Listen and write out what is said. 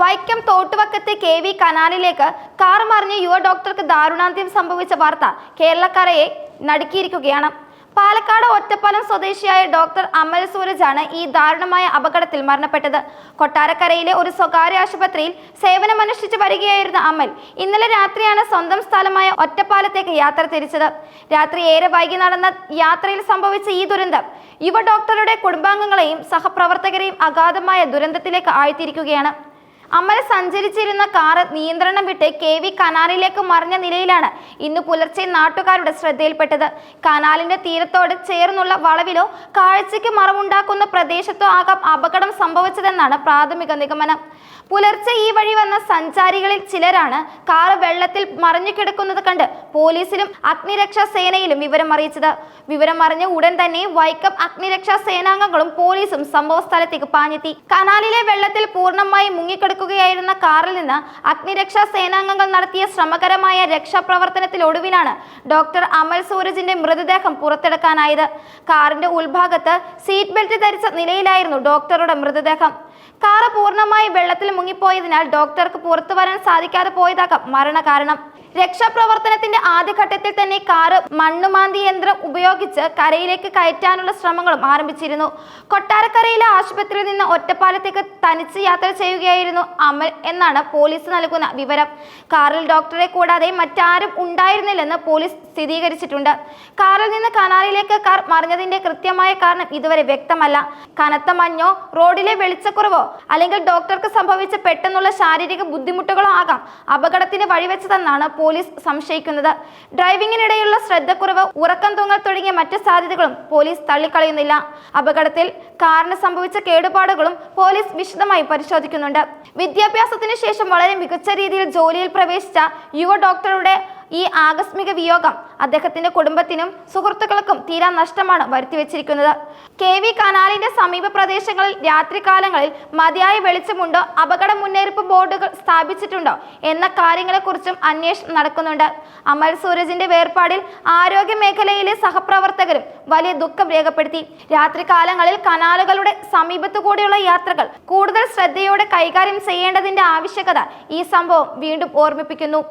വൈക്കം തോട്ടുവക്കത്തെ K V കനാലിലേക്ക് car മറിഞ്ഞ് യുവ ഡോക്ടർക്ക് ദാരുണാന്ത്യം സംഭവിച്ച വാർത്ത കേരളക്കരയെ നടുക്കിയിരിക്കുകയാണ്. പാലക്കാട് ഒറ്റപ്പാലം സ്വദേശിയായ ഡോക്ടർ അമൽ സൂരജാണ് ഈ ദാരുണമായ അപകടത്തിൽ മരണപ്പെട്ടത്. കൊട്ടാരക്കരയിലെ ഒരു സ്വകാര്യ ആശുപത്രിയിൽ സേവനമനുഷ്ഠിച്ചു വരികയായിരുന്ന അമൽ ഇന്നലെ രാത്രിയാണ് സ്വന്തം സ്ഥലമായ ഒറ്റപ്പാലത്തേക്ക് യാത്ര തിരിച്ചത്. രാത്രി ഏറെ വൈകി നടന്ന യാത്രയിൽ സംഭവിച്ച ഈ ദുരന്തം യുവ ഡോക്ടറുടെ കുടുംബാംഗങ്ങളെയും സഹപ്രവർത്തകരെയും അഗാധമായ ദുരന്തത്തിലേക്ക് ആഴ്ത്തിയിരിക്കുകയാണ്. അമൽ സഞ്ചരിച്ചിരുന്ന കാറ് നിയന്ത്രണം വിട്ട് കെ വി കനാലിലേക്ക് മറിഞ്ഞ നിലയിലാണ് ഇന്ന് പുലർച്ചെ നാട്ടുകാരുടെ ശ്രദ്ധയിൽപ്പെട്ടത്. കനാലിന്റെ തീരത്തോട് ചേർന്നുള്ള വളവിലോ കാഴ്ചയ്ക്ക് മറവുണ്ടാക്കുന്ന പ്രദേശത്തോ ആകാം അപകടം സംഭവിച്ചതെന്നാണ് പ്രാഥമിക നിഗമനം. പുലർച്ചെ ഈ വഴി വന്ന സഞ്ചാരികളിൽ ചിലരാണ് കാർ വെള്ളത്തിൽ മറിഞ്ഞു കിടക്കുന്നത് കണ്ട് പോലീസിലും അഗ്നിരക്ഷാ സേനയിലും വിവരം അറിയിച്ചത്. വിവരം അറിഞ്ഞ ഉടൻ തന്നെ വൈക്കം അഗ്നിരക്ഷാ സേനാംഗങ്ങളും പോലീസും സംഭവ സ്ഥലത്തേക്ക് പാഞ്ഞെത്തി. കനാലിലെ വെള്ളത്തിൽ പൂർണമായി മുങ്ങിക്കിടക്കുകയായിരുന്ന കാറിൽ നിന്ന് അഗ്നിരക്ഷാ സേനാംഗങ്ങൾ നടത്തിയ ശ്രമകരമായ രക്ഷാപ്രവർത്തനത്തിലൊടുവിലാണ് ഡോക്ടർ അമൽ സൂരജിന്റെ മൃതദേഹം പുറത്തെടുക്കാനായത്. കാറിന്റെ ഉൾഭാഗത്ത് സീറ്റ് ബെൽറ്റ് ധരിച്ച നിലയിലായിരുന്നു ഡോക്ടറുടെ മൃതദേഹം. കാറ് പൂർണമായി വെള്ളത്തിൽ മുങ്ങിപ്പോയതിനാൽ ഡോക്ടർക്ക് പുറത്തു വരാൻ സാധിക്കാതെ പോയതാകാം മരണകാരണം. രക്ഷാപ്രവർത്തനത്തിന്റെ ആദ്യഘട്ടത്തിൽ തന്നെ കാറ് മണ്ണുമാന്തി യന്ത്രം ഉപയോഗിച്ച് കരയിലേക്ക് കയറ്റാനുള്ള ശ്രമങ്ങളും ആരംഭിച്ചിരുന്നു. കൊട്ടാരക്കരയിലെ ആശുപത്രിയിൽ നിന്ന് ഒറ്റപ്പാലത്തേക്ക് തനിച്ച് യാത്ര ചെയ്യുകയായിരുന്നു അമൽ എന്നാണ് പോലീസ് നൽകുന്ന വിവരം. കാറിൽ ഡോക്ടറെ കൂടാതെ മറ്റാരും ഉണ്ടായിരുന്നില്ലെന്ന് പോലീസ് സ്ഥിരീകരിച്ചിട്ടുണ്ട്. കാറിൽ നിന്ന് കനാലിലേക്ക് കാർ മറിഞ്ഞതിന്റെ കൃത്യമായ കാരണം ഇതുവരെ വ്യക്തമല്ല. കനത്ത മഞ്ഞോ റോഡിലെ വെളിച്ചക്കുറവോ അല്ലെങ്കിൽ ഡോക്ടർക്ക് സംഭവിച്ച പെട്ടെന്നുള്ള ശാരീരിക ബുദ്ധിമുട്ടുകളോ ആകാം അപകടത്തിന് വഴിവെച്ചതെന്നാണ് പോലീസ് സംശയിക്കുന്നത്. ഡ്രൈവിംഗിനിടെയുള്ള ശ്രദ്ധക്കുറവ് ഉറക്കം തൂങ്ങൽ തുടങ്ങിയ മറ്റ് സാധ്യതകളും പോലീസ് തള്ളിക്കളയുന്നില്ല. അപകടത്തിൽ കാറിന് സംഭവിച്ച കേടുപാടുകളും പോലീസ് വിശദമായി പരിശോധിക്കുന്നുണ്ട്. വിദ്യാഭ്യാസത്തിന് ശേഷം വളരെ മികച്ച രീതിയിൽ ജോലിയിൽ പ്രവേശിച്ച യുവ ഡോക്ടറുടെ ഈ ആകസ്മിക വിയോഗം അദ്ദേഹത്തിന്റെ കുടുംബത്തിനും സുഹൃത്തുക്കൾക്കും തീരാ നഷ്ടമാണ് വരുത്തിവെച്ചിരിക്കുന്നത്. കെ വി കനാലിന്റെ സമീപ പ്രദേശങ്ങളിൽ രാത്രികാലങ്ങളിൽ മതിയായ വെളിച്ചമുണ്ടോ? അപകട മുന്നറിയിപ്പ് ബോർഡുകൾ സ്ഥാപിച്ചിട്ടുണ്ടോ? എന്ന കാര്യങ്ങളെക്കുറിച്ചും അന്വേഷണം നടക്കുന്നുണ്ട്. അമൽ സൂരജിന്റെ വേർപാടിൽ ആരോഗ്യ മേഖലയിലെ സഹപ്രവർത്തകരും വലിയ ദുഃഖം രേഖപ്പെടുത്തി. രാത്രികാലങ്ങളിൽ കനാലുകളുടെ സമീപത്തു കൂടിയുള്ള യാത്രകൾ കൂടുതൽ ശ്രദ്ധയോടെ കൈകാര്യം ചെയ്യേണ്ടതിന്റെ ആവശ്യകത ഈ സംഭവം വീണ്ടും ഓർമ്മിപ്പിക്കുന്നു.